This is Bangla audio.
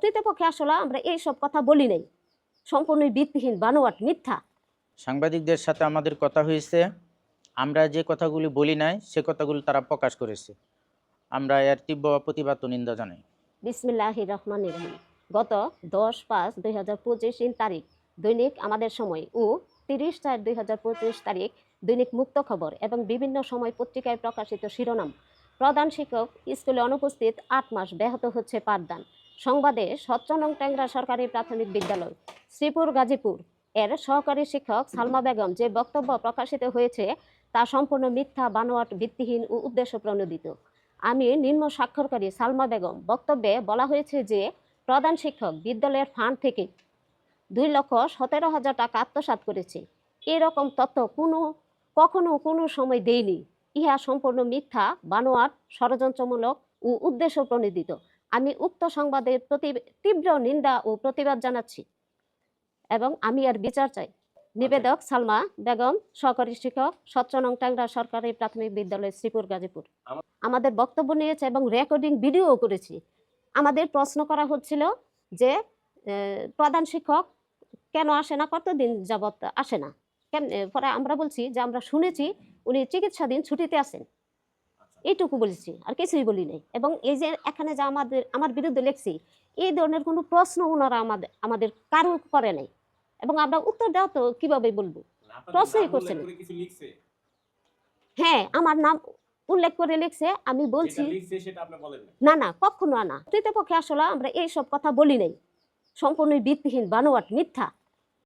প্রকৃতপক্ষে আসলে আমরা এই সব কথা বলি নাই। সম্পূর্ণ ভিত্তিহীন বানোয়াট মিথ্যা। সাংবাদিকদের সাথে আমাদের কথা হয়েছে। আমরা যে কথাগুলি বলি নাই সে কথাগুলি তারা প্রকাশ করেছে। আমরা এর তীব্র প্রতিবাদ নিন্দা জানাই। বিসমিল্লাহ রহমান রহিম। গত দশ পাঁচ দুই হাজার পঁচিশ তারিখ দৈনিক আমাদের সময় ও তিরিশ চার দুই হাজার পঁচিশ তারিখ দৈনিক মুক্ত খবর এবং বিভিন্ন সময় পত্রিকায় প্রকাশিত শিরোনাম। প্রধান শিক্ষক স্কুলে অনুপস্থিত আট মাস ব্যাহত হচ্ছে পাঠদান। সংবাদে সচ্চনং ট্যাংরা সরকারি প্রাথমিক বিদ্যালয়, শ্রীপুর গাজীপুর। এর সহকারী শিক্ষক সালমা বেগম যে বক্তব্য প্রকাশিত হয়েছে তা সম্পূর্ণ মিথ্যা, বানোয়াট, ভিত্তিহীন ও উদ্দেশ্য প্রণোদিত। আমি নিম্ন স্বাক্ষরকারী সালমা বেগম বক্তব্যে বলা হয়েছে যে, প্রধান শিক্ষক বিদ্যালয়ের ফান্ড থেকে দুই লক্ষ সতেরো হাজার টাকা আত্মসাৎ করেছে। এরকম তথ্য কোনো, কখনো কোনো সময় দেয়নি। ইহা সম্পূর্ণ মিথ্যা, বানোয়াট, ষড়যন্ত্রমূলক ও উদ্দেশ্য প্রণোদিত। আমি উক্ত সংবাদের প্রতি তীব্র নিন্দা ও প্রতিবাদ জানাচ্ছি এবং আমি আর বিচার চাই। নিবেদক সালমা বেগম সহকারী শিক্ষক সচ্চনং টাংরা সরকারি প্রাথমিক বিদ্যালয় শ্রীপুর গাজীপুর। আমাদের বক্তব্য নিয়েছে এবং রেকর্ডিং ভিডিও করেছি। আমাদের প্রশ্ন করা হচ্ছিল যে প্রধান শিক্ষক কেন আসে না? কতদিন যাবত আসে না? কেন পরে আমরা বলছি যে আমরা শুনেছি উনি চিকিৎসাধীন ছুটিতে আছেন। এইটুকু বলেছি আর কিছুই বলি নাই। এবং এই যে এখানে যে আমাদের আমার বিরুদ্ধে লেখছি এই ধরনের কোনো প্রশ্ন ওনারা আমাদের আমাদের কারও করে নাই। এবং আমরা উত্তর দেওয়া তো কীভাবে বলব? প্রশ্নই করছে না। হ্যাঁ আমার নাম উল্লেখ করে লিখছে আমি বলছি না। না কখনো না। প্রকৃতপক্ষে আসলে আমরা এই সব কথা বলি নাই। সম্পূর্ণ ভিত্তিহীন বানোয়াট মিথ্যা।